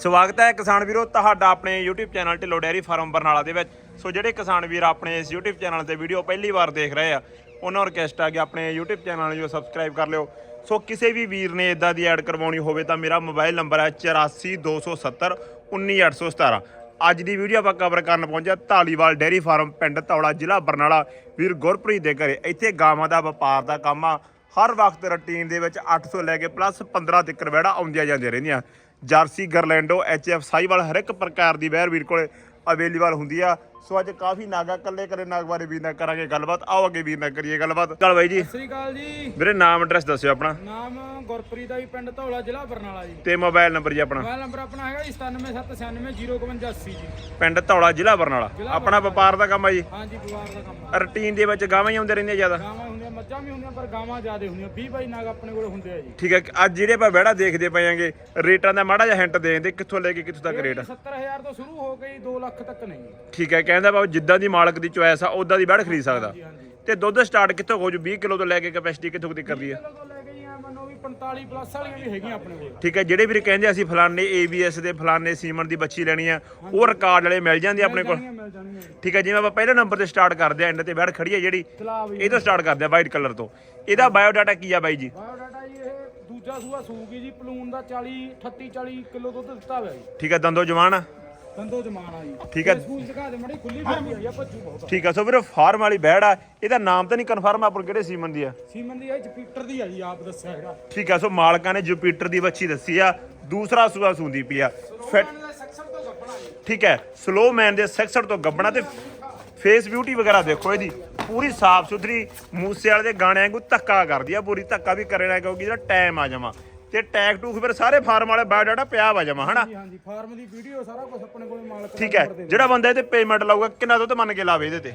ਸਵਾਗਤ ਹੈ ਕਿਸਾਨ ਵੀਰੋ, ਤੁਹਾਡਾ ਆਪਣੇ YouTube channel Dhillon dairy farm Barnala ਦੇ ਵਿੱਚ। ਸੋ ਜਿਹੜੇ ਕਿਸਾਨ ਵੀਰ ਆਪਣੇ ਇਸ YouTube ਚੈਨਲ ਤੇ ਵੀਡੀਓ ਪਹਿਲੀ ਵਾਰ ਦੇਖ ਰਹੇ ਆ, ਉਹਨਾਂ ਨੂੰ ਰਿਕਵੈਸਟ ਆ ਕਿ ਆਪਣੇ YouTube ਚੈਨਲ ਨੂੰ ਸਬਸਕ੍ਰਾਈਬ ਕਰ ਲਿਓ। ਸੋ ਕਿਸੇ ਵੀ ਵੀਰ ਨੇ ਇਦਾਂ ਦੀ ਐਡ ਕਰਵਾਉਣੀ ਹੋਵੇ ਤਾਂ ਮੇਰਾ ਮੋਬਾਈਲ ਨੰਬਰ ਹੈ 8427 19817 ਅੱਜ ਦੀ ਵੀਡੀਓ ਆਪਾਂ ਕਵਰ ਕਰਨ ਪਹੁੰਚਿਆ ਢਾਲੀਵਾਲ ਡੈਰੀ ਫਾਰਮ, ਪਿੰਡ ਧੌਲਾ, ਜ਼ਿਲ੍ਹਾ ਬਰਨਾਲਾ। ਵੀਰ ਗੁਰਪ੍ਰੀਤ ਦੇ ਘਰੇ, ਇੱਥੇ ਗਾਵਾਂ ਦਾ ਵਪਾਰ ਦਾ ਕੰਮ ਆ। ਹਰ ਵਕਤ ਰੁਟੀਨ ਦੇ ਵਿੱਚ 800 ਲੈ ਕੇ ਪਲੱਸ 15 ਤੱਕ ਵੜਾ ਆਉਂਦੀਆਂ ਜਾਂਦੀਆਂ ਰਹਿੰਦੀਆਂ। ਜਰਸੀ ਗਰਲੈਂਡੋ ਐਚਐਫ ਸਾਈਵਾਲ ਹਰ ਇੱਕ ਪ੍ਰਕਾਰ ਦੀ ਵੈਰ ਵੀਰ ਕੋਲੇ ਅਵੇਲੇਬਲ ਹੁੰਦੀ ਆ। ਸੋ ਅੱਜ ਕਾਫੀ ਨਾਗਾ ਕੱਲੇ ਕੱਲੇ ਨਾਗ ਬਾਰੇ ਵੀਰ ਨਾਲ ਕਰਾਂਗੇ ਗੱਲਬਾਤ। ਆਓ ਅੱਗੇ ਵੀਰ ਨਾਲ ਕਰੀਏ ਗੱਲਬਾਤ। ਚਲ ਬਾਈ ਜੀ। ਸਤਿ ਸ੍ਰੀ ਅਕਾਲ ਜੀ। ਵੀਰੇ ਨਾਮ ਐਡਰੈਸ ਦੱਸਿਓ ਆਪਣਾ। ਨਾਮ ਗੁਰਪ੍ਰੀਤ ਆ ਜੀ ਪਿੰਡ ਧੌਲਾ ਜ਼ਿਲ੍ਹਾ ਬਰਨਾਲਾ ਜੀ। ਤੇ ਮੋਬਾਈਲ ਨੰਬਰ ਜੀ ਆਪਣਾ। ਮੋਬਾਈਲ ਨੰਬਰ ਆਪਣਾ ਹੈਗਾ ਜੀ 9779095180 ਜੀ। ਪਿੰਡ ਧੌਲਾ ਜ਼ਿਲ੍ਹਾ ਬਰਨਾਲਾ। ਆਪਣਾ ਵਪਾਰ ਦਾ ਕੰਮ ਆ ਜੀ। ਹਾਂਜੀ ਪਰਿਵਾਰ ਦਾ ਕੰਮ। ਰੁਟੀਨ ਦੇ ਵਿੱਚ ਗਾਵਾਂ ਹੀ ਆਉਂਦੇ ਰਹਿੰਦੀਆਂ ਜ਼ਿਆਦਾ। ਗਾਵਾਂ ਮੱਝਾਂ ਵੀ ਹੁੰਦੀਆਂ ਪਰ ਗਾਵਾਂ ਜ਼ਿਆਦਾ ਹੁੰਦੀਆਂ। 20 ਬਾਈ ਨਾਗ ਆਪਣੇ ਕੋਲ ਹੁੰਦੇ ਆ ਜੀ। ਠੀਕ ਹੈ ਅੱਜ ਜਿਹੜੇ ਆਪਾਂ ਵਿਹੜਾ ਦੇਖਦੇ ਪਏਾਂਗੇ ਰੇਟਾਂ ਦਾ ਮਾੜਾ ਜਿਹਾ ਹਿੰਟ ਦੇ ਦਿੰਦੇ ਕਿੱਥੋਂ ਲੈ ਕੇ ਕਿੱਥੋਂ ਤੱਕ ਰੇਟ 70000 ਤੋਂ ਸ਼ੁਰੂ ਹੋ ਗਈ 2 ਲੱਖ ਤੱਕ ਨਹੀਂ ਠੀਕ ਹੈ ਕਹਿੰਦਾ ਬਾਬੂ ਜਿੱਦਾਂ ਦੀ ਮਾਲਕ ਦੀ ਚੁਆਇਸ ਆ ਉਦਾਂ ਦੀ ਬੈੜ ਖਰੀਦ ਸਕਦਾ। ਹਾਂਜੀ ਹਾਂਜੀ। ਤੇ ਦੁੱਧ ਸਟਾਰਟ ਕਿੱਥੋਂ ਹੋ ਜੂ? 20 ਕਿਲੋ ਤੋਂ ਲੈ ਕੇ ਕੈਪੈਸਿਟੀ ਕਿੱਥੋਂ ਤੱਕ ਕਰਦੀ ਹੈ 45 ਪਲੱਸ ਵਾਲੀਆਂ ਵੀ ਹੈਗੀਆਂ ਆਪਣੇ ਕੋਲ। ਠੀਕ ਹੈ ਜਿਹੜੇ ਵੀਰ ਕਹਿੰਦੇ ਅਸੀਂ ਫਲਾਣੇ ABS ਦੇ ਫਲਾਣੇ ਸੀਮਨ ਦੀ ਬੱਚੀ ਲੈਣੀ ਆ ਉਹ ਰਿਕਾਰਡ ਵਾਲੇ ਮਿਲ ਜਾਂਦੇ ਆਪਣੇ ਕੋਲ। ਜਾਣੀਆਂ ਮਿਲ ਠੀਕ ਹੈ ਜਿਵੇਂ ਆਪਾਂ ਪਹਿਲੇ ਨੰਬਰ ਤੇ ਸਟਾਰਟ ਕਰਦੇ ਆ ਐਂਡ ਤੇ ਬੈੜ ਖੜੀ ਹੈ ਜਿਹੜੀ ਇਹ ਤੋਂ ਸਟਾਰਟ ਕਰਦੇ ਆ ਵਾਈਟ ਕਲਰ ਤੋਂ। ਇਹਦਾ ਬਾਇਓ ਡਾਟਾ ਕੀ ਆ ਬਾਈ ਜੀ? ਬਾਇਓਡਾਟਾ ਜੀ ਇਹ ਦੂਜਾ ਸੂਆ ਸੂਗੀ ਜੀ ਪਲੂਨ ਦਾ 40 38 40 ਕਿਲੋ ਦੁੱਧ ਦਿੱਤਾ ਹੋਇਆ ਜੀ। ਠੀਕ ਹੈ ਦੰਦੋ ਜਵਾਨ ਆ। ਦੰਦੋ ਜਮਾਨ ਆ ਜੀ। ਠੀਕ ਹੈ। ਇਹ ਸਕੂਲ ਦਿਖਾ ਦੇ ਮੜੀ ਖੁੱਲੀ ਫਿਰਦੀ ਆ ਭੱਜੂ ਬਹੁਤ ਆ। ਠੀਕ ਹੈ ਸੋ ਵੀਰੇ ਫਾਰਮ ਵਾਲੀ ਬੈੜ ਆ। ਇਹਦਾ ਨਾਮ ਤਾਂ ਨਹੀਂ ਕਨਫਰਮ ਆਪਾਂ ਨੂੰ ਕਿਹੜੇ ਸੀਮਨ ਦੀ ਆ? ਸੀਮਨ ਦੀ ਆ ਜਪੀਟਰ ਦੀ ਆ ਜੀ ਆਪ ਦੱਸਿਆ ਹੈਗਾ ਠੀਕ ਹੈ ਸੋ ਮਾਲਕਾਂ ਨੇ ਜੁਪੀਟਰ ਦੀ ਬੱਚੀ ਦੱਸੀ ਆ। ਦੂਸਰਾ ਸੂਆ ਸੂੰਦੀ ਪਈ ਆ। ਠੀਕ ਹੈ ਸਲੋ ਮੈਨ ਦੇ ਸੈਕਸਰ ਤੋਂ ਗੱਬਣਾ ਤੇ ਫੇਸ ਬਿਊਟੀ ਵਗੈਰਾ ਦੇਖੋ ਇਹਦੀ। ਪੂਰੀ ਸਾਫ਼ ਸੁਥਰੀ ਮੂਸੇ ਵਾਲੇ ਦੇ ਗਾਣਿਆਂ ਵਾਂਗੂ ਧੱਕਾ ਕਰਦੀ ਆ ਪੂਰੀ ਧੱਕਾ ਵੀ ਕਰੇ ਨਾ ਕਿਉਂਕਿ ਜਿਹੜਾ ਟਾਈਮ ਆ ਜਾਵਾਂ ਤੇ ਟੈਗ ਟੂਕ ਫਿਰ ਸਾਰੇ ਫਾਰਮ ਵਾਲੇ ਬਾਇਓਡਾਟਾ ਪਿਆ ਵਾ ਹਨਾ? ਜੀ ਹਾਂਜੀ ਫਾਰਮ ਦੀ ਵੀਡੀਓ ਸਾਰਾ ਕੁਝ ਆਪਣੇ ਕੋਲ ਮਾਲਕ ਠੀਕ ਹੈ ਜਿਹੜਾ ਬੰਦਾ ਇਹਦੇ ਪੇਮੈਂਟ ਲਾਊਗਾ ਕਿੰਨਾ ਦੁੱਧ ਮੰਨ ਕੇ ਲਾਵੇ ਇਹਦੇ ਤੇ?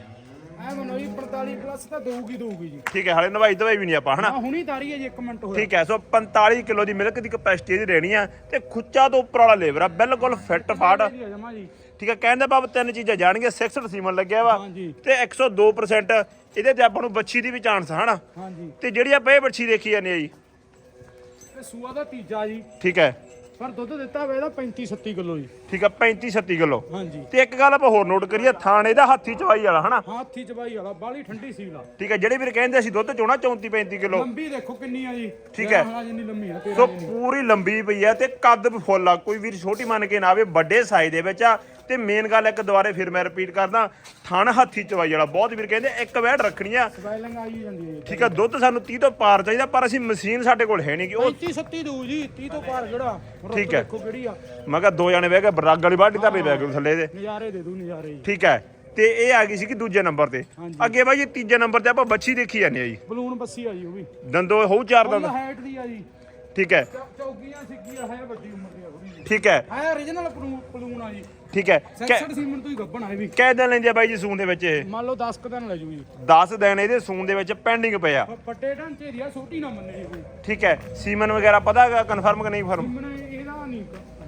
ਐ ਮੰਨੋ ਜੀ 45 ਪਲੱਸ ਤਾਂ ਦਊਗੀ ਦਊਗੀ ਜੀ। ਠੀਕ ਹੈ ਹਾਲੇ ਨਵਾਈ ਦਵਾਈ ਵੀ ਨਹੀਂ ਆਪਾਂ ਹਨਾ? ਹੁਣੀ ਤਾਰੀ ਹੈ ਜੀ 1 ਮਿੰਟ ਹੋਇਆ। ਠੀਕ ਹੈ ਸੋ 45 ਕਿਲੋ ਦੀ ਮਿਲਕ ਦੀ ਕਪੈਸਿਟੀ ਇਹਦੀ ਰਹਿਣੀ ਆ ਤੇ ਖੁੱਚਾ ਤੋਂ ਉੱਪਰ ਵਾਲਾ ਲੇਵਰ ਆ ਬਿਲਕੁਲ ਫਿੱਟ ਫਾਟ ਜੀ ਆ ਜਮਾ ਜੀ। ਠੀਕ ਹੈ ਕਹਿੰਦੇ ਬਾਬ ਤਿੰਨ ਚੀਜ਼ਾਂ ਜਾਣਗੇ 66 ਸੀਮਨ ਲੱਗਿਆ ਵਾ ਹਾਂਜੀ ਤੇ 102% ਇਹਦੇ ਤੇ ਆਪਾਂ ਨੂੰ ਬੱਚੀ ਦੀ ਵੀ ਚਾਂਸ ਹਨਾ? ਹਾਂਜੀ ਤੇ ਜਿਹੜੀ ਆਪਾਂ ਇਹ ਬੱਚੀ ਦੇਖੀ ਜਾਂਦੇ ਆ ਜੀ ਤੇ ਸੂਆ ਦਾ ਤੀਜਾ ਜੀ। ਠੀਕ ਹੈ। ਪਰ ਦੁੱਧ ਦਿੱਤਾ ਹੋਇਆ ਇਹਦਾ 35 37 ਕਿਲੋ ਜੀ। ਠੀਕ ਹੈ 35 36 ਕਿਲੋ। ਹਾਂਜੀ। ਤੇ ਇੱਕ ਗੱਲ ਆਪਾਂ ਹੋਰ ਨੋਟ ਕਰੀਏ ਥਾਣੇ ਦਾ ਹੱਥੀ ਚਵਾਈ ਵਾਲਾ ਹਨਾ? ਹਾਥੀ ਚਬਾਈ ਵਾਲਾ ਬਾਲੀ ਠੰਡੀ ਸੀਲ ਆ ਠੀਕ ਹੈ ਜਿਹੜੇ ਵੀਰ ਕਹਿੰਦੇ ਅਸੀਂ ਦੁੱਧ ਚੋਣਾ 34 35 ਕਿਲੋ। ਲੰਬੀ ਦੇਖੋ ਕਿੰਨੀ ਆ ਜੀ। ਠੀਕ ਹੈ। ਜਿੰਨੀ ਲੰਮੀ ਆ ਸੋ 13 ਪੂਰੀ ਲੰਬੀ ਪਈ ਆ ਤੇ ਕੱਦ ਫੁੱਲ ਆ। ਕੋਈ ਵੀਰ ਛੋਟੀ ਮੰਨ ਕੇ ਨਾ ਆਵੇ ਵੱਡੇ ਸਾਈਜ਼ ਦੇ ਵਿੱਚ ਆ। ਤੇ ਮੇਨ ਗੱਲ ਇੱਕ ਦੁਬਾਰੇ ਫਿਰ ਮੈਂ ਰਿਪੀਟ ਕਰਦਾ ਥਣ ਹੱਥੀ ਚਵਾਈ ਵਾਲਾ। ਬਹੁਤ ਵੀਰ ਕਹਿੰਦੇ ਇੱਕ ਵੈੜ ਰੱਖਣੀ ਆ। ਸਵੈਲਿੰਗ ਆਈ ਜਾਂਦੀ ਹੈ। ਠੀਕ ਆ ਦੁੱਧ ਸਾਨੂੰ 30 ਤੋਂ ਪਾਰ ਚਾਹੀਦਾ ਪਰ ਅਸੀਂ ਮਸ਼ੀਨ ਸਾਡੇ ਕੋਲ ਹੈ ਨਹੀਂ ਕਿ ਉਹ 35 37 ਦਊ ਜੀ 30 ਤੋਂ ਪਾਰ ਜਿਹੜਾ ਰੁੱਤ ਠੀਕ ਹੈ। ਦੇਖੋ ਕਿਹੜੀ ਆ। ਮੈਂ ਕਿਹਾ ਦੋ ਜਣੇ ਬਹਿ ਕੇ ਬਰਾਗ ਵਾਲੀ ਬਾਟੀ ਧਰਨੀ ਬਹਿ ਗਏ ਥੱਲੇ ਦੇ। ਨਜ਼ਾਰੇ ਦੇ ਦੂ ਨਜ਼ਾਰੇ। ਜੀ ਠੀਕ ਹੈ। ਤੇ ਇਹ ਆ ਗਈ ਸੀ ਕਿ ਦੂਜੇ ਨੰਬਰ ਤੇ। ਹਾਂਜੀ। ਅੱਗੇ ਬਾਈ ਜੀ ਤੀਜੇ ਨੰਬਰ ਤੇ ਆਪਾਂ ਬੱਚੀ ਦੇਖੀ ਜਾਂਦੇ ਆ ਜੀ। ਬਲੂਨ ਬੱਸੀ ਆ ਜੀ ਉਹ ਵੀ। ਦੰਦੋ ਹੋਊ ਚਾਰ ਫੁੱਲ ਦੰਦ ਹਾਈਟ ਦੀ ਆ ਜੀ। ਠੀਕ ਹੈ। ਚੌਕੀਆਂ ਸਿੱਕੀਆਂ ਹੈ ਵੱਡੀ ਉਮਰ ਦੀ ਆ ਥੋੜੀ ਜੀ ਠੀਕ ਹੈ। ਹੈ origignal ਪਲੂਨ ਆ ਜੀ। ਠੀਕ ਹੈ। 66 ਸੀਮਨ ਤੋਂ ਹੀ ਗੱਬਣ ਆ ਇਹ ਵੀ। ਕਹਿ ਦਿਨ ਲੈਂਦੇ ਆ ਬਾਈ ਜੀ ਸੂਨ ਦੇ ਵਿੱਚ ਇਹ। ਮੰਨ ਲਓ 10 ਕ ਦਿਨ ਲੈ ਜੂ ਜੀ। 10 ਦਿਨ ਇਹਦੇ ਸੂਨ ਦੇ ਵਿੱਚ ਪੈਂਡਿੰਗ ਪਿਆ। ਪੱਟੇ ਢਾਂਚੇ ਦੀ ਆ ਛੋਟੀ ਨਾ ਮੰਨੇ ਜੀ ਕੋਈ। ਠੀਕ ਹੈ। ਸੀਮਨ ਵਗੈਰਾ ਪਤਾ ਹੈਗਾ ਕਨਫਰਮ ਕਿ ਨਹੀਂ ਫਰਮ ਸੀਮਨ ਕ-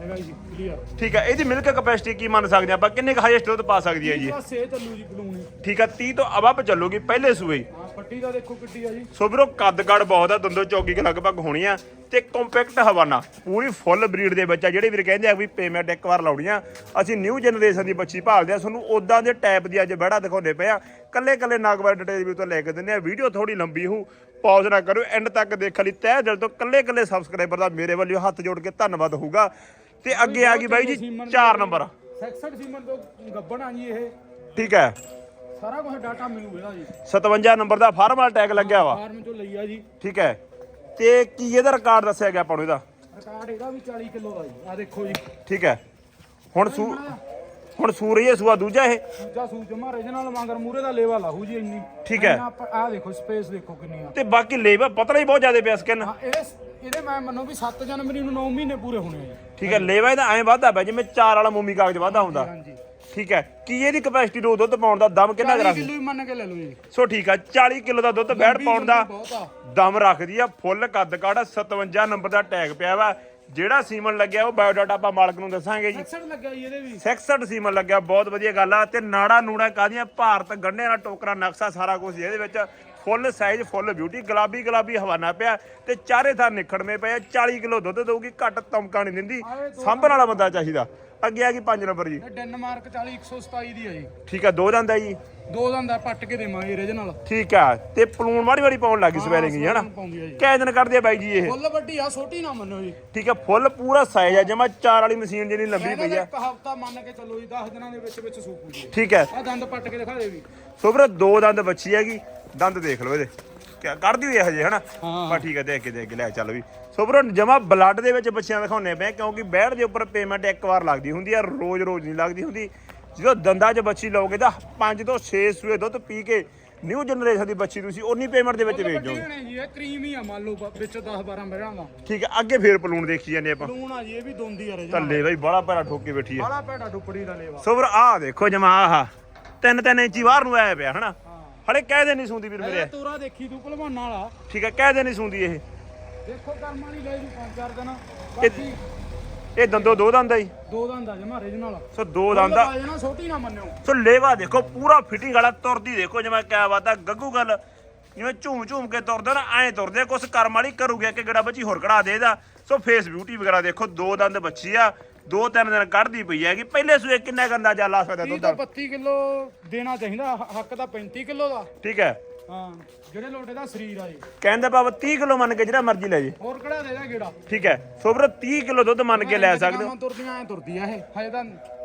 ਹੈਗਾ ਜੀ ਕਲੀਅਰ ਠੀਕ ਹੈ ਇਹਦੀ ਮਿਲਕ ਕਪੈਸਿਟੀ ਕੀ ਮੰਨ ਸਕਦੇ ਆਪਾਂ? ਕਿੰਨੇ ਕੁ ਹਾਈਐਸਟ ਦੁੱਧ ਪਾ ਸਕਦੀ ਹੈ ਜੀ? ਬਸ ਇਹ ਚੱਲੂ ਜੀ ਬਲੂਨ ਠੀਕ ਹੈ 30 ਤੋਂ ਅਬਵ ਚੱਲੂਗੀ ਪਹਿਲੇ ਸੂਏ। ਹੀ। ਹਾਂ ਪੱਟੀ ਦਾ ਦੇਖੋ ਕਿੱਡੀ ਆ ਜੀ। ਸੋ ਵੀਰੋ ਕੱਦ ਕੱਦ ਬਹੁਤ ਆ ਦੰਦੋ ਚੌਕੀ ਕੇ ਲਗਭਗ ਹੋਣੀ ਆ ਤੇ ਕੰਪੈਕਟ ਹਵਾਨਾ ਪੂਰੀ ਫੁੱਲ ਬਰੀਡ ਦੇ ਬੱਚਾ ਜਿਹੜੇ ਵੀਰ ਕਹਿੰਦੇ ਆ ਵੀ ਪੇਮੈਂਟ ਇੱਕ ਵਾਰ ਲਾਉਣੀ ਆ ਅਸੀਂ ਨਿਊ ਜਨਰੇਸ਼ਨ ਦੀ ਬੱਚੀ ਭਾਲਦੇ ਆ। ਤੁਹਾਨੂੰ ਉਦਾਂ ਦੇ ਟਾਈਪ ਦੀ ਅੱਜ ਬੜਾ ਦਿਖਾਉਂਦੇ ਪਏ ਆ। ਕੱਲੇ ਕੱਲੇ ਨਾਗਵਾਰ ਡਿਟੇਲ ਵੀ ਤੋਂ ਲੈ ਕੇ ਦਿੰਦੇ ਆ। ਵੀਡੀਓ ਥੋੜੀ ਲੰਬੀ ਹੋਊ ਪੌਜ਼ ਨਾ ਕਰੋ। ਐਂਡ ਤੱਕ ਦੇਖਣ ਲਈ। ਤਹਿ ਦਿਲ ਤੋਂ ਕੱਲੇ ਕੱਲੇ ਸਬਸਕ੍ਰਾਈਬਰ ਦਾ ਮੇਰੇ ਵੱਲੋਂ ਹੱਥ ਜੋੜ ਕੇ ਧੰਨਵਾਦ ਹੋਊਗਾ। ਤੇ ਅੱਗੇ ਆ ਗਈ ਬਾਈ ਜੀ 4 ਨੰਬਰ। 66 ਸੀਮਨ ਤੋਂ ਗੱਬਣ ਆ ਜੀ ਇਹ। ਠੀਕ ਹੈ। ਸਾਰਾ ਕੁਝ ਡਾਟਾ ਮਿਲੂ ਇਹਦਾ ਜੀ। 57 ਨੰਬਰ ਦਾ ਫਾਰਮ ਵਾਲਾ ਟੈਗ ਲੱਗਿਆ ਵਾ। ਫਾਰਮ ਚੋਂ ਲਈ ਆ ਜੀ। ਠੀਕ ਹੈ। ਤੇ ਕੀ ਇਹਦਾ ਰਿਕਾਰਡ ਦੱਸਿਆ ਗਿਆ ਆਪਾਂ ਨੂੰ ਇਹਦਾ? ਰਿਕਾਰਡ ਇਹਦਾ ਵੀ 40 ਕਿਲੋ ਦਾ ਜੀ। ਆ ਦੇਖੋ ਜੀ। ਠੀਕ ਹੈ। ਹੁਣ ਸੂ ਹੁਣ ਸੂਰਜ ਸੂਆ ਦੂਜਾ ਇਹ? ਦੂਜਾ ਸੂ ਜਮਾ origignal ਵਾਂਗਰ ਮੂਰੇ ਦਾ ਲੇਵਾ ਲਾਹੂ ਜੀ ਇੰਨੀ। ਠੀਕ ਹੈ। ਆ ਦੇਖੋ ਸਪੇਸ ਦੇਖੋ ਕਿੰਨੀ ਆ। ਤੇ ਬਾਕੀ ਲੇਵਾ ਪਤਲਾ ਹੀ ਬਹੁਤ ਜ਼ਿਆਦਾ ਪਿਆ ਸਕਿਨ ਹਾਂ ਇਹ ਇਹਦੇ ਮੈਂ ਮੰਨੋ ਵੀ 7 ਜਨਵਰੀ ਨੂੰ 9 ਮਹੀਨੇ ਪੂਰੇ ਹੋਣੇ ਆ। ਠੀਕ ਹੈ ਲੇਵਾ ਇਹਦਾ ਐਂ ਵਾਧਾ ਪਿਆ ਜਿਵੇਂ ਚਾਰ ਵਾਲਾ ਮੋਮੀ ਕਾਗਜ਼ ਵਾਧਾ ਹੁੰਦਾ। ਹਾਂਜੀ ਠੀਕ ਹੈ ਕੀ ਇਹਦੀ ਕਪੈਸਿਟੀ ਰੋ ਦੁੱਧ ਪਾਉਣ ਦਾ ਦਮ ਕਿੰਨਾ ਕੁ 40 ਰੱਖ ਕਿਲੋ ਹੀ ਮੰਨ ਕੇ ਲੈ ਲਓ ਜੀ। ਸੋ ਠੀਕ ਹੈ 40 ਕਿਲੋ ਦਾ ਦੁੱਧ ਬੈੜ ਪਾਉਣ ਦਾ। ਬਹੁਤ ਆ। ਦਮ ਰੱਖਦੀ ਆ ਫੁੱਲ ਕੱਦ ਕਾੜਾ 57 ਨੰਬਰ ਦਾ ਟੈਗ ਪਿਆ ਵਾ। ਜਿਹੜਾ ਸੀਮਨ ਲੱਗਿਆ ਉਹ ਬਾਇਓਡਾਟਾ ਆਪਾਂ ਮਾਲਕ ਨੂੰ ਦੱਸਾਂਗੇ ਜੀ। 66 ਲੱਗਿਆ ਜੀ ਇਹਦੇ ਵੀ। 66 ਸੀਮਨ ਲੱਗਿਆ ਬਹੁਤ ਵਧੀਆ ਗੱਲ ਆ। ਤੇ ਨਾੜਾ ਨੂੜਾ ਕਾਦੀਆਂ ਭਾਰਤ ਗੰਢੇ ਨਾਲ ਟੋਕਰਾ ਨਕਸ਼ਾ ਸਾਰਾ ਕੁਝ ਇਹਦੇ ਵਿੱਚ ਫੁੱਲ ਸਾਈਜ਼ ਫੁੱਲ ਬਿਊਟੀ ਗੁਲਾਬੀ ਗੁਲਾਬੀ ਹਵਾਨਾ ਪਿਆ ਤੇ ਚਾਰੇ ਥਾਂ ਨਿਖੜਵੇਂ ਪਏ ਆ। 40 ਕਿਲੋ ਦੁੱਧ ਦਊਗੀ ਘੱਟ ਤਮਕਾ ਨਹੀਂ ਦਿੰਦੀ। ਸਾਂਭਣ ਵਾਲਾ ਬੰਦਾ ਚਾਹੀਦਾ। ਅੱਗੇ ਆ ਗਈ 5 ਨੰਬਰ ਜੀ। ਡੈਨਮਾਰਕ 40 127 ਦੀ ਆ ਜੀ। ਠੀਕ ਆ ਦੋ ਆ ਜੀ। ਦੋ ਦੰਦਾ ਪੱਟ ਕੇ ਦੇਵਾਂਗੇ ਰੀਜਨਲ ਠੀਕ ਆ ਤੇ ਪਲੂਣ ਮਾੜੀ ਮਾੜੀ ਪਾਉਣ ਲੱਗੀ ਸਵੇਰੇ ਜੀ ਹਨਾ? ਆ ਕਿੰਨੇ ਦਿਨ ਕੱਢਦੇ ਆ ਬਾਈ ਜੀ ਇਹ? ਫੁੱਲ ਵੱਡੀ ਆ ਛੋਟੀ ਨਾ ਮੰਨੋ ਜੀ। ਠੀਕ ਆ ਫੁੱਲ ਪੂਰਾ ਸਾਈਜ਼ ਆ ਜਮਾ ਚਾਰ ਵਾਲੀ ਮਸ਼ੀਨ ਜਿਹੜੀ ਲੰਬੀ ਪਈ ਆ। ਇੱਕ ਹਫਤਾ ਮੰਨ ਕੇ ਚੱਲੋ ਜੀ 10 ਦਿਨਾਂ ਦੇ ਵਿੱਚ ਵਿੱਚ ਸੂਪੂ ਜੀ। ਠੀਕ ਹੈ ਆ ਦੰਦ ਪੱਟ ਕੇ ਦਿਖਾ ਦੇ ਵੀ। ਸੋ ਵੀਰੇ ਦੋ ਦੰਦ ਬੱਚੀ ਹੈਗੀ। ਦੰਦ ਦੇਖ ਲਓ ਇਹਦੇ। ਕਿਆ ਕੱਢਦੀ ਹੋਈ ਹਜੇ ਹਨਾ। ਬਾ ਠੀਕ ਹੈ ਦੇਖ ਕੇ ਦੇਖ ਕੇ ਲੈ ਚੱਲ ਵੀ। ਸੋ ਵੀਰੇ ਜਮਾ ਬਲੱਡ ਦੇ ਵਿੱਚ ਬੱਚਿਆਂ ਦਿਖਾਉਣੇ ਪਏ ਕਿਉਂਕਿ ਬੈੜ ਦੇ ਉੱਪਰ ਪੇਮੈਂਟ ਇੱਕ ਵਾਰ ਲੱਗਦੀ ਹੁੰਦੀ ਆ ਰੋਜ਼ ਰੋਜ਼ ਨਹੀਂ ਲੱਗਦੀ ਹੁੰਦੀ। ਜਦੋਂ ਦੰਦਾਂ 'ਚ ਬੱਚੀ ਲਓਗੇ ਤਾਂ 5 ਤੋਂ 6 ਸੂਏ ਦੁੱਧ ਪੀ ਕੇ ਨਿਊ ਜਨਰੇਸ਼ਨ ਦੀ ਬੱਚੀ ਤੁਸੀਂ ਉਨੀ ਪੇਮੈਂਟ ਦੇ ਵਿੱਚ ਵੇਚ ਨੇ ਜੀ ਇਹ ਕਰੀਮ ਹੀ ਆ ਮੰਨ ਲਓ ਬ- ਵਿੱਚ 10 12 ਮਿੰਟਾਂ ਦਾ ਠੀਕ ਹੈ ਅੱਗੇ ਫੇਰ ਪਲੂਣ ਦੇਖੀ ਜਾਂਦੇ ਆਪਾਂ। ਲੂਣ ਆ ਜੀ ਇਹ ਵੀ ਦੋਂਦੀ ਆ ਰੇ ਥੱਲੇ ਬਈ ਬੜਾ ਪੈਰਾ ਠੋਕ ਬੈਠੀ ਹੈ ਬਾਲਾ ਭੈੜਾ ਡੁੱਪੜੀ ਦਾ ਲੇਵਾ। ਸੋ ਵੀਰ ਆਹ ਦੇਖੋ ਜਮਾ ਆਹ। ਤਿੰਨ ਤਿੰਨ ਇੰਚੀ ਬਾਹਰ ਨੂੰ ਆਇਆ ਪਿਆ ਹਨਾ? ਹਲੇ ਕਹਿ ਦੇ ਨਹੀਂ ਸੁਣਦੀ ਵੀਰ ਇਹ ਮੇਰੇ ਤੋਰਾ ਦੇਖੀ ਤੂੰ ਭਲਵਾਨਾਂ ਵਾਲਾ। ਠੀਕ ਹੈ ਕਹਿ ਦੇ ਨਹੀਂ ਸੁਣਦੀ ਇਹ। ਦੇਖੋ ਕਰਮ ਵਾਲੀ ਲੈ ਜੂ ਪੰਜ ਚਾਰ ਦਿਨ। ਬਾਕੀ ਇਹ ਦੰਦੋ ਦੋ ਦੰਦ ਆ ਜੀ। ਦੋ ਦੰਦ ਆ ਜਮਾ ਰੀਜਨਲ ਸੋ ਦੋ ਦੰਦ ਆ। ਆ ਜਾਣਾ ਛੋਟੀ ਨਾ ਮੰਨਿਓ। ਸੋ ਲੇਵਾ ਦੇਖੋ ਪੂਰਾ ਫਿਟਿੰਗ ਵਾਲਾ ਤੁਰਦੀ ਦੇਖੋ ਜਿਵੇਂ ਕਿਆ ਬਾਤ ਆ ਗੱਗੂ ਗੱਲ। ਜਿਵੇਂ ਝੂਮ ਝੂਮ ਕੇ ਤੁਰਦਾ ਨਾ ਐਂ ਤੁਰਦੇ ਕੁਛ ਕਰਮ ਵਾਲੀ ਕਰੂਗੇ ਕਿ ਗੜਾ ਬੱਚੀ ਹੋਰ ਕਢਾ ਦੇਦਾ ਸੋ ਫੇਸ ਬਿਊਟੀ ਵਗੈਰਾ ਦੇਖੋ ਦੋ ਦੰਦ ਬੱਚੀ ਆ। ਦੋ ਤਿੰਨ ਦਿਨ ਕੱਢਦੀ ਪਈ ਹੈਗੀ। ਪਹਿਲੇ ਸੂਏ ਕਿੰਨਾ ਗੰਦਾ ਜਾ ਲਾ ਸਕਦਾ 30 ਦੁੱਧ ਤੋਂ 32 ਕਿਲੋ ਦੇਣਾ ਚਾਹੀਦਾ ਹ- ਹੱਕ ਤਾਂ 35 ਕਿਲੋ ਦਾ। ਠੀਕ ਹੈ। ਹਾਂ ਜਿਹੜੇ ਲੋਟੇ ਦਾ ਸਰੀਰ ਆ ਜੀ। ਕਹਿੰਦੇ ਬਾਬਾ 30 ਕਿਲੋ ਮੰਨ ਕੇ ਜਿਹੜਾ ਮਰਜ਼ੀ ਲੈ ਜੇ। ਹੋਰ ਕਿਹੜਾ ਦੇਦਾ ਗੇੜਾ? ਠੀਕ ਹੈ। ਸੋ ਵੀਰ 30 ਕਿਲੋ ਦੁੱਧ ਮੰਨ ਕੇ ਲੈ ਸਕਦੇ ਹੋ। ਤੁਰਦੀਆਂ ਐ ਤੁਰਦੀ ਆ ਇਹ। ਹਜੇ ਤਾਂ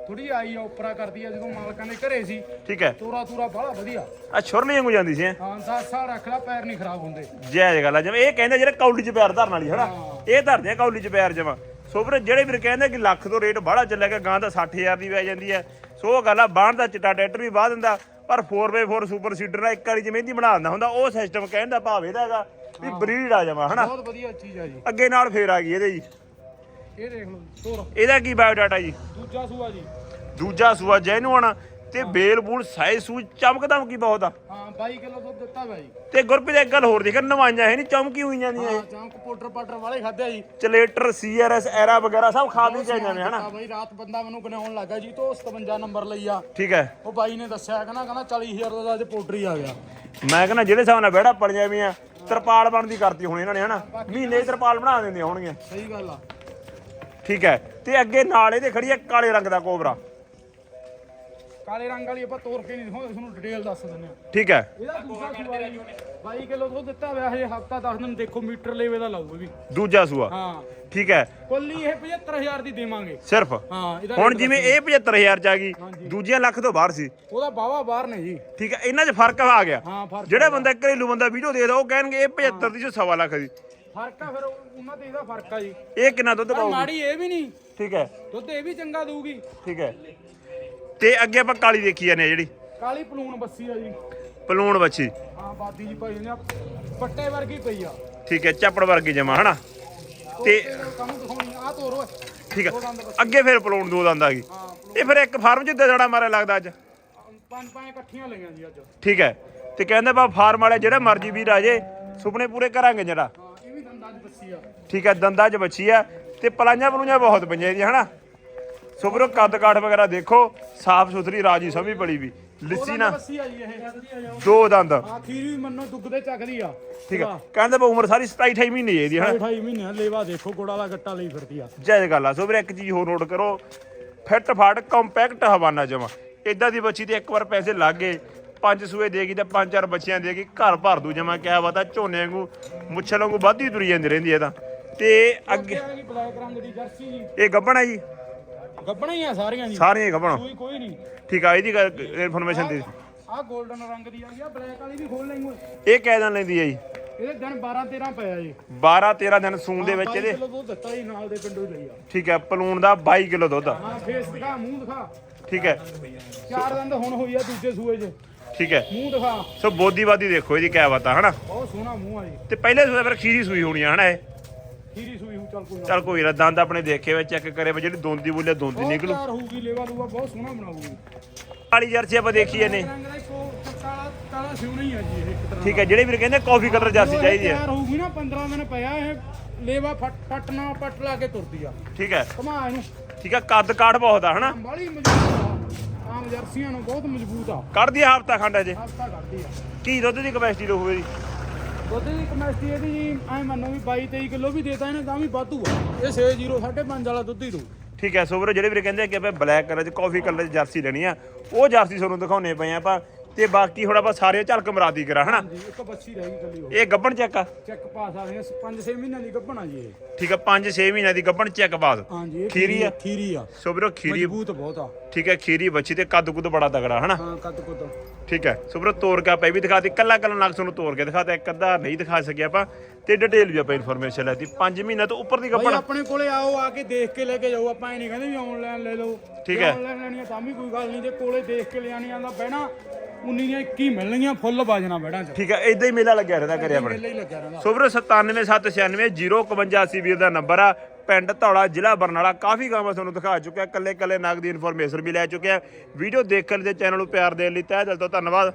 ਥੋੜੀ ਆਈ ਆ ਉਪਰਾ ਕਰਦੀ ਆ ਜਦੋਂ ਮਾਲਕਾਂ ਦੇ ਘਰੇ ਸੀ। ਠੀਕ ਹੈ। ਤੋਰਾ ਤੂਰਾ ਬਾਹਲਾ ਵਧੀਆ। ਆ ਛੁਰਲੀ ਵਾਂਗੂ ਜਾਂਦੀ ਸੀ ਹੈਂ। ਹਾਂ 10 ਸਾਲ ਰੱਖ ਲਾ ਪੈਰ ਨਹੀਂ ਖਰਾਬ ਹੁੰਦੇ। ਜੈ ਗੱਲ ਆ ਜਿਵੇਂ ਇਹ ਕਹਿੰਦੇ ਜਿਹੜੇ ਕੌਲੀ 'ਚ ਪੈਰ ਧਰਨ ਵਾਲੀ ਹਨਾ? ਇਹ ਧਰਦੇ ਆ ਕੌਲੀ 'ਚ ਪੈਰ ਜਮਾ ਸੋ ਵੀਰੇ ਜਿਹੜੇ ਵੀਰ ਕਹਿੰਦੇ ਕਿ ਲੱਖ ਤੋਂ ਰੇਟ ਬਾਹਲਾ ਚੱਲਿਆ ਗਿਆ ਗਾਂ ਦਾ 60000 ਦੀ ਪੈ ਜਾਂਦੀ ਹੈ। ਸੋ ਉਹ ਗੱਲ ਆ ਬਾਣ ਦਾ ਚਿੱਟਾ ਟਰੈਕਟਰ ਵੀ ਵਾਹ ਦਿੰਦਾ ਪਰ 4x4 ਸੁਪਰ ਸੀਡਰ ਨਾਲ ਇੱਕ ਵਾਰੀ ਜਿਵੇਂ ਦੀ ਬਣਾ ਦਿੰਦਾ ਹੁੰਦਾ ਉਹ ਸਿਸਟਮ ਕਹਿਣ ਦਾ ਭਾਵ ਇਹਦਾ ਹੈਗਾ ਵੀ ਬਰੀਡ ਆ ਜਮਾ ਹਨਾ? ਬਹੁਤ ਵਧੀਆ ਚੀਜ਼ ਆ ਜੀ। ਅੱਗੇ ਨਾਲ ਫੇਰ ਆ ਗਈ ਇਹਦੇ ਜੀ। ਇਹ ਦੇਖ ਲਓ ਤੋਰ। ਇਹਦਾ ਕੀ ਬਾਇਓਡਾਟਾ ਜੀ? ਦੂਜਾ ਸੂਆ ਜੀ। ਦੂਜਾ ਸੂਆ ਜੈਨੂਨ ਤੇ ਬੇਲ ਬੂਲ ਸਾਈਜ਼ ਸੂ ਚਮਕਦਮ ਕੀ ਬਹੁਤ ਆ। ਹਾਂ 22 ਕਿਲੋ ਦੁੱਧ ਦਿੱਤਾ ਜੀ ਤੇ ਗੁਰਪ੍ਰੀਤ ਇੱਕ ਗੱਲ ਹੋਰ ਦੇਖ ਨਵਾਈਆਂ ਹੈ ਨਹੀਂ ਚਮਕੀ ਹੋਈਆਂ ਜਾਂਦੀਆਂ ਇਹ। ਹਾਂ ਚੌਂਕ ਪੋਟਰ ਪਾਟਰ ਵਾਲੇ ਖਾਦੇ ਜੀ। ਚਲੇਟਰ ਸੀਆਰਐਸ ਐਰਾ ਵਗੈਰਾ ਸਭ ਖਾ ਵੀ ਜਾਂਦੇ ਨੇ ਹਨਾ? ਹਾਂ ਬਾਈ ਰਾਤ ਬੰਦਾ ਮੈਨੂੰ ਗਨਾਉਣ ਲੱਗਾ ਜੀ ਤੋਂ 57 ਨੰਬਰ ਲਈ ਆ। ਠੀਕ ਹੈ। ਉਹ ਬਾਈ ਨੇ ਦੱਸਿਆ ਕਹਿੰਦਾ ਕਹਿੰਦਾ 40000 ਦਾ ਅੱਜ ਪੋਟਰ ਹੀ ਆ ਗਿਆ। ਮੈਂ ਕਹਿੰਦਾ ਜਿਹੜੇ ਹਿਸਾਬ ਨਾਲ ਵਿਹੜਾ ਪੜੀਆਂ ਵੀ ਆ ਤਰਪਾਲ ਬਣਦੀ ਕਰਤੀ ਹੋਣੀ ਇਹਨਾਂ ਨੇ ਹਨਾ? ਮਹੀਨੇ ਦੀ ਤਰਪਾਲ ਬਣਾ ਦਿੰਦੇ ਹੋਣਗੀਆਂ। ਸਹੀ ਗੱਲ ਆ। ਠੀਕ ਹੈ। ਤੇ ਅੱਗੇ ਨਾਲ ਇਹਦੇ ਖੜੀ ਹੈ ਕਾਲੇ ਰੰਗ ਦਾ ਕੋਬਰਾ। ਕਾਲੇ ਰੰਗ ਵਾਲੀ ਆਪਾਂ ਤੋੜ ਕੇ ਨਹੀਂ ਦਿਖਾਉਂਦੇ ਤੁਹਾਨੂੰ ਡਿਟੇਲ ਦੱਸ ਦਿੰਦੇ ਆ ਠੀਕ ਹੈ। ਇਹਦਾ ਦੂਜਾ ਸੂਆ ਜੀ। 22 ਕਿਲੋ ਦੁੱਧ ਦਿੱਤਾ ਹੋਇਆ ਹਜੇ ਹਫਤਾ 10 ਦਿਨ ਦੇਖੋ ਮੀਟਰ ਲੈਵੇ ਦਾ ਲਾਊ ਇਹ ਵੀ। ਦੂਜਾ ਸੂਆ। ਹਾਂ। ਠੀਕ ਹੈ। ਕੁੱਲੀ ਇਹ 75000 ਦੀ ਦੇਵਾਂਗੇ। ਸਿਰਫ? ਹਾਂ ਇਹਦਾ ਹੁਣ ਜਿਵੇਂ ਇਹ 75000 ਚ ਆ ਗਈ। ਦੂਜੀਆਂ ਲੱਖ ਤੋਂ ਬਾਹਰ ਸੀ। ਉਹਦਾ ਬਾਵਾ ਬਾਹਰ ਨੇ ਜੀ। ਠੀਕ ਹੈ ਇਹਨਾਂ 'ਚ ਫ਼ਰਕ ਆ ਗਿਆ। ਹਾਂ ਫ਼ਰਕ ਜਿਹੜਾ ਬੰਦਾ ਘਰੇਲੂ ਬੰਦਾ ਵੀਡੀਓ ਦੇਖਦਾ ਉਹ ਕਹਿਣਗੇ ਇਹ 75 ਦੀ ਸਵਾ ਲੱਖ ਦੀ। ਫ਼ਰਕ ਆ ਫਿਰ ਉਹ- ਉਹਨਾਂ ਤੇ ਇਹਦਾ ਫ਼ਰਕ ਆ ਜੀ। ਇਹ ਕਿੰਨਾ ਦੁੱਧ ਪਰ ਪਾਊਗੀ? ਮਾੜੀ ਇਹ ਵੀ ਨਹੀਂ। ਠੀਕ ਹੈ। ਦੁੱਧ ਇਹ ਵੀ ਚੰਗਾ ਦਊਗੀ। ਠੀਕ ਹੈ। ਤੇ ਅੱਗੇ ਆਪਾਂ ਕਾਲੀ ਦੇਖੀ ਜਾਂਦੇ ਆ ਜਿਹੜੀ। ਕਾਲੀ ਪਲੂਣ ਬੱਸੀ ਆ ਜੀ। ਪਲੂਣ ਬੱਚੀ ਹਾਂ ਬਾਦੀ ਜੀ ਭਾਈ ਨੇ ਪੱਟੇ ਵਰਗੀ ਪਈ ਆ। ਠੀਕ ਹੈ ਚੱਪੜ ਵਰਗੀ ਜਮਾ ਹਨਾ? ਤੇ ਕੰਮ ਦਿਖਾਉਣੀ ਆ ਤੋਰ ਓਏ। ਠੀਕ ਹੈ ਅੱਗੇ ਫਿਰ ਪਲੂਣ ਦੋ ਦੰਦ ਆ ਗਈ। ਇਹ ਫਿਰ ਇੱਕ ਫਾਰਮ 'ਚ ਦੜਾ ਮਾਰਿਆ ਲੱਗਦਾ ਅੱਜ। ਪੰਜ ਪੰਜ ਇਕੱਠੀਆਂ ਲਈਆਂ ਜੀ ਅੱਜ। ਠੀਕ ਹੈ। ਤੇ ਕਹਿੰਦੇ ਬਾ ਫਾਰਮ ਵਾਲੇ ਜਿਹੜਾ ਮਰਜ਼ੀ ਵੀਰ ਆ ਜੇ ਸੁਪਨੇ ਪੂਰੇ ਕਰਾਂਗੇ ਜਿਹੜਾ ਇਹ ਵੀ ਦੰਦਾਂ 'ਚ ਬੱਸੀ ਆ। ਠੀਕ ਹੈ ਦੰਦਾਂ 'ਚ ਬੱਚੀ ਆ। ਤੇ ਪਲਾਈਆਂ ਪਲੂਈਆਂ ਬਹੁਤ ਪਈਆਂ ਇਹਦੀਆਂ ਹਨਾ? ਸੋ ਵੀਰੋ ਕੱਦ ਕਾਠ ਵਗੈਰਾ ਦੇਖੋ ਸਾਫ਼ ਸੁਥਰੀ ਰਾਜੀ ਸਮੀ ਬੜੀ ਵੀ। ਲਿੱਸੀ ਨਾ। ਆ ਜੀ ਇਹ ਦੋ ਦੰਦ। ਆ ਖੀਰੀ ਵੀ ਮੰਨੋ ਦੁੱਗ ਦੇ ਚੱਕਦੀ ਆ। ਠੀਕ ਹੈ। ਕਹਿੰਦੇ ਬਾ ਉਮਰ ਸਾਰੀ 27 28 ਮਹੀਨੇ ਹੈ ਇਹਦੀ ਹਨਾ? 28 ਮਹੀਨੇ ਲੇਵਾ ਦੇਖੋ ਗੋੜਾ ਵਾਲਾ ਗੱਟਾ ਲਈ ਫਿਰਦੀ ਆ। ਜਾਇਜ਼ ਗੱਲ ਆ। ਸੋ ਵੀਰੇ ਇੱਕ ਚੀਜ਼ ਹੋਰ ਨੋਟ ਕਰੋ। ਫਿੱਟ ਫਾਟ ਕੰਪੈਕਟ ਹਵਾਨਾ ਜਮਾ। ਇਦਾਂ ਦੀ ਬੱਚੀ ਤੇ ਇੱਕ ਵਾਰ ਪੈਸੇ ਲੱਗ ਗਏ ਪੰਜ ਸੂਏ ਦੇਗੀ ਤੇ ਪੰਜ ਚਾਰ ਬੱਚਿਆਂ ਦੇਗੀ ਘਰ ਭਰ ਦੂ ਜਮਾ ਕਿਆ ਪਤਾ ਝੋਨੇ ਵਾਂਗੂ ਮੁੱਛਾਂ ਵਾਂਗੂ ਵੱਧਦੀ ਤੁਰੀ ਜਾਂਦੀ ਰਹਿੰਦੀ ਹੈ ਤਾਂ। ਤੇ ਅੱਗੇ ਆ ਜੀ। ਇਹ ਗੱਬਣ ਹੈ ਜੀ। ਗੱਬਣਾ ਹੀ ਆ ਸਾਰੀਆਂ ਜੀ। ਸਾਰੀਆਂ ਹੀ ਗੱਬਣ। ਕੋਈ ਕੋਈ ਨਹੀਂ। ਠੀਕ ਆ ਇਹਦੀ ਇਨਫੋਰਮੇਸ਼ਨ ਦੇ ਆ 골ਡਨ ਰੰਗ ਦੀ ਆ ਗਈ ਆ ਬਲੈਕ ਵਾਲੀ ਵੀ ਖੋਲ ਓਏ। ਇਹ ਕਹਿ ਦਿਨ ਲੈਂਦੀ ਹੈ ਜੀ? ਇਹਦੇ ਦਿਨ 12 13 ਪਿਆ ਜੀ। 12 13 ਦਿਨ ਸੂਣ ਦੇ ਵਿੱਚ ਇਹਦੇ। ਕਿਲੋ ਦੁੱਧ ਦਿੱਤਾ ਜੀ ਨਾਲ ਦੇ ਪਿੰਡੋਂ ਹੀ ਲਈ ਆ। ਠੀਕ ਹੈ ਪਲੂਣ ਦਾ 22 ਕਿਲੋ ਦੁੱਧ। ਹਾਂ ਫੇਸ ਦਿਖਾ ਮੂੰਹ ਦਿਖਾ। ਠੀਕ ਹੈ ਚਾਰ ਦੰਦ ਹੁਣ ਹੋਈ ਆ ਦੂਜੇ ਸੂਏ 'ਚ। ਠੀਕ ਹੈ ਮੂੰਹ ਦਿਖਾ। ਸੋ ਬੋਦੀਵਾਦੀ ਦੇਖੋ ਇਹਦੀ ਕਿਆ ਬਾਤ ਆ ਹਨਾ? ਬਹੁਤ ਸੋਹਣਾ ਮੂੰਹ ਆ ਜੀ। ਤੇ ਪਹਿਲੇ ਸੂਏ ਫਿਰ ਖੀਰੀ ਸੂਈ ਹੋਣੀ ਆ ਹਨਾ ਇਹ? ਖੀਰੀ ਸੂਈ ਚੱਲ ਕੋਈ ਨਾ। ਦੰਦ ਆਪਣੇ ਦੇਖੇ ਵੇ ਚੈੱਕ ਕਰੇ ਵੇ ਜਿਹੜੀ ਦੋਂਦੀ ਬੋਲੇ ਦੋਂਦੀ ਨਿਕਲੂ। ਤਿਆਰ ਹੋਊਗੀ ਲੇਵਾ ਲੂਵਾ ਬਹੁਤ ਸੋਹਣਾ ਬਣਾਊਗੀ। ਕਾਲੀ ਜਰਸੀ ਆਪਾਂ ਦੇਖੀਏ ਨੇ ਰੰਗ ਦਾ ਇੱਕੋ ਕਾਲਾ ਕਾਲਾ ਸਿਉਣਾ ਹੀ ਆ ਜੀ ਇਹ ਇੱਕ ਤਰ੍ਹਾਂ ਠੀਕ ਹੈ ਜਿਹੜੇ ਵੀਰ ਕਹਿੰਦੇ ਕਾਫੀ ਕਲਰ ਜਰਸੀ ਜਦੋਂ ਇਹ ਚਾਹੀਦੀ ਹੈ। ਤਿਆਰ ਹੋਊਗੀ ਨਾ 15 ਦਿਨ ਪਿਆ ਇਹ ਲੇਵਾ ਫਟ ਫਟ ਨਾ ਪੱਟ ਲਾ ਕੇ ਤੁਰਦੀ ਆ। ਠੀਕ ਹੈ। ਘਮਾ ਇਹਨੂੰ। ਠੀਕ ਹੈ ਕੱਦ ਕਾਠ ਬਹੁਤ ਆ ਹਨਾ? ਬਾਲੀ ਮਜ਼ਬੂਤ ਆ। ਆਮ ਜਰਸੀਆਂ ਨੂੰ ਬਹੁਤ ਮਜ਼ਬੂਤ ਆ। ਕੱਢਦੀ ਆ ਹਫਤਾ ਖੰਡ ਅਜੇ ਹਫਤਾ ਕੱਢਦੀ ਆ ਕੀ ਦੁੱਧ ਦੀ ਕਪੈਸਿਟੀ ਰਹੂਗੀ ਦੁੱਧ ਦੀ ਕਮੈਸਟੀ ਇਹਦੀ ਜੀ ਐ ਮੰਨੋ ਵੀ 22 23 ਕਿਲੋ ਵੀ ਦੇਤਾ ਇਹਨੇ ਤਾਂ ਵੀ ਵਾਧੂ ਆ। ਇਹ 60 5.5 ਵਾਲਾ ਦੁੱਧ ਹੀ ਦੂ ਠੀਕ ਹੈ ਸੋ ਵੀਰੋ ਜਿਹੜੇ ਵੀਰੇ ਕਹਿੰਦੇ ਆ ਕਿ ਆਪਾਂ ਬਲੈਕ ਕਲਰ ਚ ਕਾਫੀ ਕਲਰ ਚ ਜਰਸੀ ਲੈਣੀ ਆ ਉਹ ਜਰਸੀ ਤੁਹਾਨੂੰ ਦਿਖਾਉਣੇ ਪਏ ਆ ਆਪਾਂ। ਤੇ ਬਾਕੀ ਹੁਣ ਆਪਾਂ ਸਾਰੇ ਝਲਕ ਮਰਾਦੀ ਕਰਾ ਹਨਾ? ਜੀ ਇੱਕ ਬੱਚੀ ਰਹਿ ਗਈ ਕੱਲੀ ਉਹ ਇਹ ਗੱਬਣ ਚੈੱਕ ਆ? ਚੈੱਕ ਪਾ ਸਕਦੇ ਆ 5-6 ਮਹੀਨਿਆਂ ਦੀ ਗੱਭਣਾ ਜੀ ਇਹ। ਠੀਕ ਆ 5-6 ਮਹੀਨਿਆਂ ਦੀ ਗੱਬਣ ਚੈੱਕ ਬਾਅਦ। ਹਾਂਜੀ ਇਹ ਖੀਰੀ ਆ? ਖੀਰੀ ਆ। ਸੋ ਵੀਰੋ ਖੀਰੀ ਮਜ਼ਬੂਤ ਬਹੁਤ ਆ। ਠੀਕ ਹੈ ਖੀਰੀ ਬੱਚੀ ਤੇ ਕੱਦ ਕੁੱਦ ਬੜਾ ਤਗੜਾ ਹਨਾ? ਹਾਂ ਕੱਦ ਕੁੱਦ। ਠੀਕ ਹੈ ਸੋ ਵੀਰੋ ਤੋੜ ਕੇ ਆਪਾਂ ਇਹ ਵੀ ਦਿਖਾਤੀ ਕੱਲਾ ਕੱਲਾ ਨਗ ਤੁਹਾਨੂੰ ਤੋੜ ਕੇ ਦਿਖਾਤਾ ਇੱਕ ਅੱਧਾ ਨਹੀਂ ਦਿਖਾ ਸਕਿਆ ਆਪਾਂ। ਤੇ ਡਿਟੇਲ ਵੀ ਆਪਾਂ ਇਨਫੋਰਮੇਸ਼ਨ ਲੈਤੀ 5 ਮਹੀਨਿਆਂ ਤੋਂ ਉੱਪਰ ਦੀ ਭਾਈ ਗੱਬਣ ਆਪਣੇ ਕੋਲੇ ਆਓ ਆ ਕੇ ਦੇਖ ਕੇ ਲੈ ਕੇ ਜਾਓ। ਆਪਾਂ ਇਹ ਨਹੀਂ ਕਹਿੰਦੇ ਵੀ ਆਨਲਾਈਨ ਲੈ ਲਓ। ਠੀਕ ਹੈ। ਆਨਲਾਈਨ ਲੈਣੀ ਆ ਤਾਂ ਵੀ ਕੋਈ ਗੱਲ ਨਹੀਂ। ਜੇ ਕੋਲੇ ਦੇਖ ਕੇ ਲਿਆਣੀ ਆਂਦਾ ਬਹਿਣਾ। 19 ਦੀਆਂ 21 ਮਿਲਣਗੀਆਂ ਫੁੱਲ ਬਾਜਣਾ ਬਹਿਣਾ ਚ। ਠੀਕ ਹੈ ਇਦਾਂ ਹੀ ਮੇਲਾ ਲੱਗਿਆ ਰਹਿੰਦਾ ਕਰਿਆ ਆਪਣੇ। ਮੇਲੇ ਹੀ ਲੱਗਿਆ ਰਹਿੰਦਾ। ਸੋ ਵੀਰੋ 9776905180 ਵੀਰ ਦਾ ਨੰਬਰ ਆ। ਪਿੰਡ ਧੌਲਾ, ਜ਼ਿਲ੍ਹਾ ਬਰਨਾਲਾ, ਕਾਫੀ ਗਾਵਾਂ ਤੁਹਾਨੂੰ ਦਿਖਾ ਚੁੱਕਿਆ ਕੱਲੇ ਕੱਲੇ ਨਾਗ ਦੀ ਇਨਫੋਰਮੇਸ਼ਨ ਵੀ ਲੈ ਚੁੱਕਿਆ। ਵੀਡੀਓ ਦੇਖਣ ਦੇ ਚੈਨਲ ਨੂੰ ਪਿਆਰ ਦੇਣ ਲਈ ਤਹਿ ਦਿਲ ਤੋਂ ਧੰਨਵਾਦ।